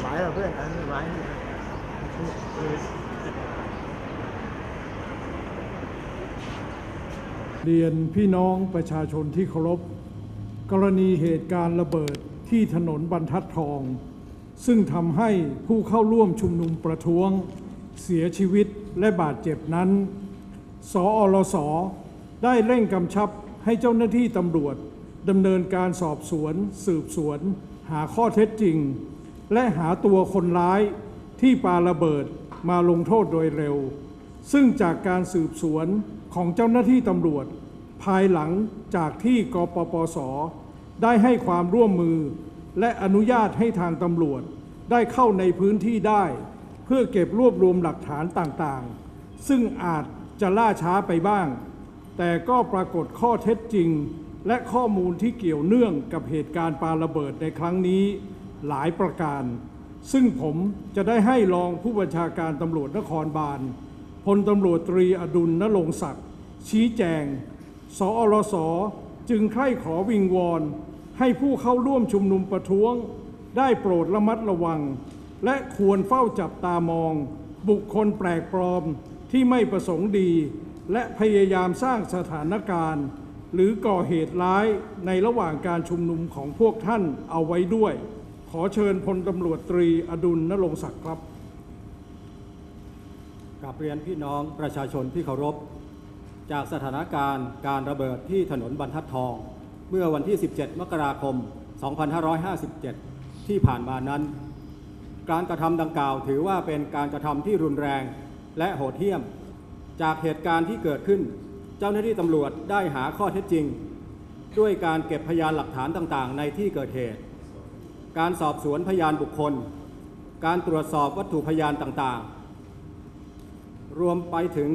ไหวเหรอเพื่อนอันนี้ไหวนี่เรียนพี่น้องประชาชนที่เคารพ กรณีเหตุการณ์ระเบิดที่ถนนบรรทัดทอง ซึ่งทำให้ผู้เข้าร่วมชุมนุมประท้วง เสียชีวิตและบาดเจ็บนั้น สออลสอได้เร่งกำชับให้เจ้าหน้าที่ตำรวจดำเนินการสอบสวน สืบสวน หาข้อเท็จจริง และหาตัวคนร้ายที่ปาระเบิดมาลงโทษโดยเร็ว ซึ่งจากการสืบสวนของเจ้าหน้าที่ตำรวจ ภายหลังจากที่กปปส ได้ให้ความร่วมมือ และอนุญาตให้ทางตำรวจได้เข้าในพื้นที่ได้ เพื่อเก็บรวบรวมหลักฐานต่างๆ ซึ่งอาจจะล่าช้าไปบ้าง แต่ก็ปรากฏข้อเท็จจริง และข้อมูลที่เกี่ยวเนื่องกับเหตุการณ์ปาระเบิดในครั้งนี้ หลายประการ ซึ่งผมจะได้ให้รองผู้บัญชาการตำรวจนครบาลพลตำรวจตรีอดุลนรงศักดิ์ชี้แจง สอรสจึงใคร่ขอวิงวอน ให้ผู้เข้าร่วมชุมนุมประท้วง ได้โปรดระมัดระวัง และควรเฝ้าจับตามอง บุคคลแปลกปลอมที่ไม่ประสงค์ดี และพยายามสร้างสถานการณ์ หรือก่อเหตุร้ายในระหว่างการชุมนุมของพวกท่านเอาไว้ด้วย ขอเชิญพลตำรวจตรีอดุลนรงศักดิ์ครับกับเรียนพี่น้องประชาชนที่เคารพ จากสถานการณ์การระเบิดที่ถนนบรรทัดทอง เมื่อวันที่ 17 มกราคม 2557 ที่ผ่านมานั้น การกระทำดังกล่าวถือว่าเป็นการกระทำที่รุนแรงและโหดเหี้ยม จากเหตุการณ์ที่เกิดขึ้น เจ้าหน้าที่ตำรวจได้หาข้อเท็จจริง ด้วยการเก็บพยานหลักฐานต่างๆ ในที่เกิดเหตุ การสอบสวนพยานบุคคล การตรวจสอบวัตถุพยานต่างๆ รวมไปถึง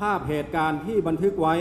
ภาพเหตุการณ์ที่บันทึกไว้